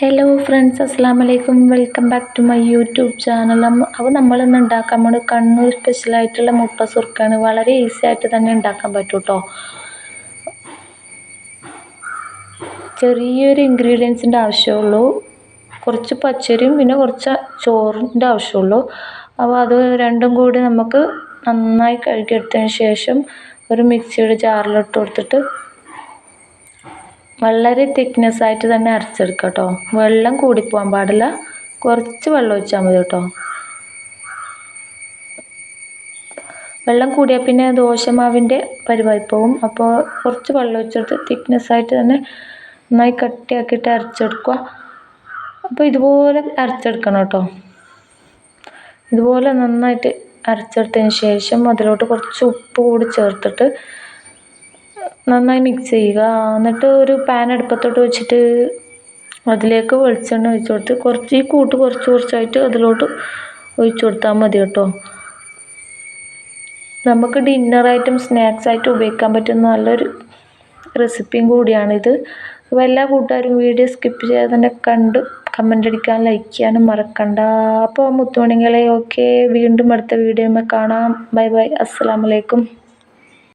Hello friends അസ്സാം വലൈക്കും welcome back to my YouTube channel അപ്പോൾ നമ്മളിന്ന് ഉണ്ടാക്കാൻ നമ്മുടെ കണ്ണൂർ സ്പെഷ്യലായിട്ടുള്ള മുട്ട സുർക്കാണ്. വളരെ ഈസി ആയിട്ട് തന്നെ ഉണ്ടാക്കാൻ പറ്റും കേട്ടോ ചെറിയൊരു ഇൻഗ്രീഡിയൻസിന്റെ ആവശ്യമുള്ളൂ. കുറച്ച് പച്ചരിയും പിന്നെ കുറച്ച് ചോറിന്റെ ആവശ്യമുള്ളൂ. അപ്പോൾ അത് രണ്ടും കൂടി നമുക്ക് നന്നായി കഴുകിയെടുത്തതിന് ശേഷം ഒരു മിക്സിയുടെ ജാറിലിട്ട് കൊടുത്തിട്ട് വളരെ തിക്നെസ് ആയിട്ട് തന്നെ അരച്ചെടുക്കുക കേട്ടോ വെള്ളം കൂടിപ്പോകാൻ പാടില്ല. കുറച്ച് വെള്ളം ഒഴിച്ചാൽ മതി കേട്ടോ വെള്ളം കൂടിയാൽ പിന്നെ ദോശമാവിന്റെ പരിവായി പോകും അപ്പോൾ കുറച്ച് വെള്ളം ഒഴിച്ചെടുത്ത് തിക്നെസ് ആയിട്ട് തന്നെ നന്നായി കട്ടിയാക്കിയിട്ട് അരച്ചെടുക്കുക അപ്പോൾ ഇതുപോലെ അരച്ചെടുക്കണം കേട്ടോ ഇതുപോലെ നന്നായിട്ട് അരച്ചെടുത്തതിന് ശേഷം അതിലോട്ട് കുറച്ച് ഉപ്പ് കൂടി ചേർത്തിട്ട് നന്നായി മിക്സ് ചെയ്യുക. എന്നിട്ട് ഒരു പാൻ അടുപ്പത്തോട്ട് വെച്ചിട്ട് അതിലേക്ക് വെളിച്ചെണ്ണ ഒഴിച്ചു കൊടുത്ത് കുറച്ച് ഈ കൂട്ട് കുറച്ച് കുറച്ചായിട്ട് അതിലോട്ട് ഒഴിച്ചു കൊടുത്താൽ മതി കേട്ടോ. നമുക്ക് ഡിന്നർ ഐറ്റം സ്നാക്സ് ആയിട്ട് ഉപയോഗിക്കാൻ പറ്റുന്ന നല്ലൊരു റെസിപ്പിയും കൂടിയാണിത്. അപ്പോൾ എല്ലാ കൂട്ടുകാരും വീഡിയോ സ്കിപ്പ് ചെയ്യാതെ തന്നെ കണ്ട് കമന്റ് അടിക്കാൻ ലൈക്ക് ചെയ്യാനും മറക്കണ്ട. അപ്പോൾ മുത്തുമണികളെ ഓക്കെ വീണ്ടും അടുത്ത വീഡിയോയിൽ കാണാം. ബൈ ബൈ അസ്സാം വലൈക്കും